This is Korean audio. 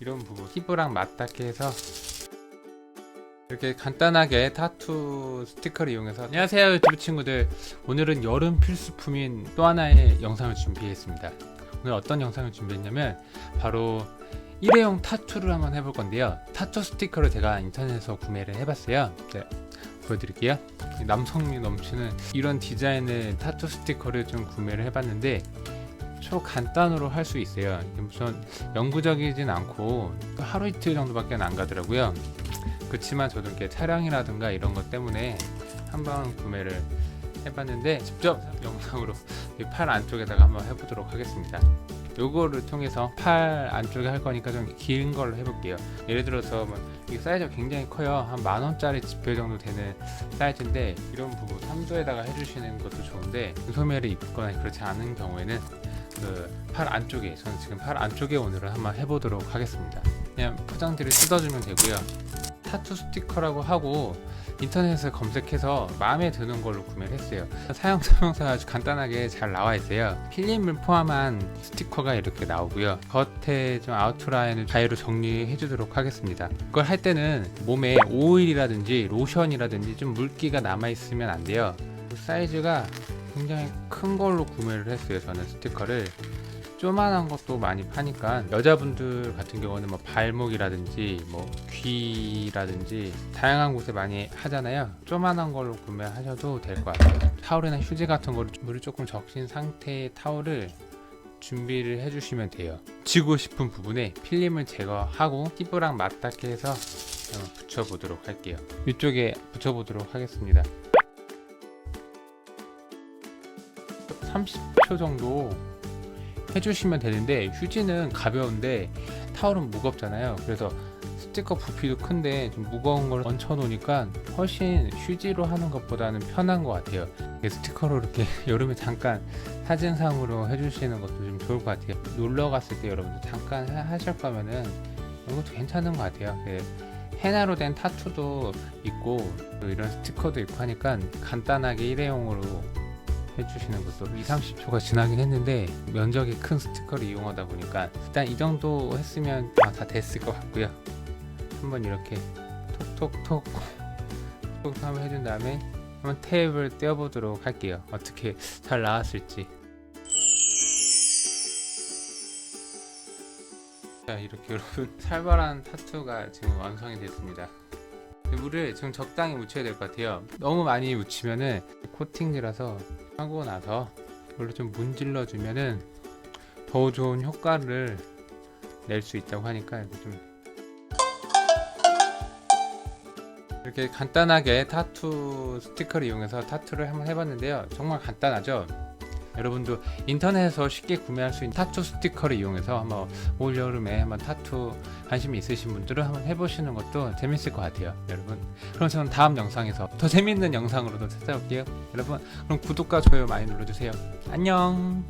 이런 부분. 피부랑 맞닿게 해서 이렇게 간단하게 타투 스티커를 이용해서 안녕하세요 유튜브 친구들. 오늘은 여름 필수품인 또 하나의 영상을 준비했습니다. 오늘 어떤 영상을 준비했냐면 바로 일회용 타투를 한번 해볼 건데요. 타투 스티커를 제가 인터넷에서 구매를 해봤어요. 네, 보여드릴게요. 남성미 넘치는 이런 디자인의 타투 스티커를 좀 구매를 해봤는데 초간단으로 할 수 있어요 이게 무슨 영구적이진 않고 하루 이틀 정도밖에 안 가더라고요 그렇지만 저도 이렇게 촬영이라든가 이런 것 때문에 한번 구매를 해봤는데 직접 영상으로 이팔 안쪽에다가 한번 해보도록 하겠습니다. 요거를 통해서 팔 안쪽에 할 거니까 좀 긴 걸로 해볼게요. 예를 들어서 뭐이 사이즈가 굉장히 커요. 한 만 원짜리 지폐 정도 되는 사이즈인데 이런 부분 3도에다가 해주시는 것도 좋은데 소매를 입거나 그렇지 않은 경우에는 그 팔 안쪽에 저는 지금 팔 안쪽에 오늘은 한번 해보도록 하겠습니다. 그냥 포장지를 뜯어주면 되고요. 타투 스티커라고 하고 인터넷에 검색해서 마음에 드는 걸로 구매를 했어요. 사용 설명서가 아주 간단하게 잘 나와 있어요. 필름을 포함한 스티커가 이렇게 나오고요. 겉에 좀 아웃라인을 자유로 정리해 주도록 하겠습니다. 그걸 할 때는 몸에 오일이라든지 로션이라든지 좀 물기가 남아 있으면 안 돼요. 사이즈가 굉장히 큰 걸로 구매를 했어요. 저는 스티커를. 조만한 것도 많이 파니까. 여자분들 같은 경우는 뭐 발목이라든지 뭐 귀라든지 다양한 곳에 많이 하잖아요. 조만한 걸로 구매하셔도 될 것 같아요. 타올이나 휴지 같은 거를 물을 조금 적신 상태의 타올을 준비를 해주시면 돼요. 지고 싶은 부분에 필름을 제거하고 피부랑 맞닿게 해서 붙여보도록 할게요. 이쪽에 붙여보도록 하겠습니다 30초 정도 해주시면 되는데 휴지는 가벼운데 타올은 무겁잖아요. 그래서 스티커 부피도 큰데 좀 무거운 걸 얹혀 놓으니까 훨씬 휴지로 하는 것보다는 편한 것 같아요. 스티커로 이렇게 여름에 잠깐 사진상으로 해주시는 것도 좀 좋을 것 같아요. 놀러 갔을 때 여러분들 잠깐 하- 하실 거면은 이것도 괜찮은 것 같아요. 그 헤나로 된 타투도 있고 또 이런 스티커도 있고 하니까 간단하게 일회용으로 해주시는 것도 2, 30초가 지나긴 했는데 면적이 큰 스티커를 이용하다 보니까 일단 이 정도 했으면 아, 다 됐을 것 같고요. 한번 이렇게 톡톡톡 톡 한번 해준 다음에 한번 테이프를 떼어보도록 할게요. 어떻게 잘 나왔을지. 자 이렇게 여러분 살벌한 타투가 지금 완성이 됐습니다. 물을 지금 적당히 묻혀야 될 것 같아요. 너무 많이 묻히면은 코팅지라서 하고 나서 이걸로 좀 문질러 주면은 더 좋은 효과를 낼 수 있다고 하니까 좀 이렇게 간단하게 타투 스티커를 이용해서 타투를 한번 해봤는데요. 정말 간단하죠 여러분도 인터넷에서 쉽게 구매할 수 있는 타투 스티커를 이용해서 한번 올 여름에 한번 타투 관심이 있으신 분들은 한번 해보시는 것도 재밌을 것 같아요 여러분. 그럼 저는 다음 영상에서 더 재밌는 영상으로도 찾아올게요 여러분. 그럼 구독과 좋아요 많이 눌러주세요. 안녕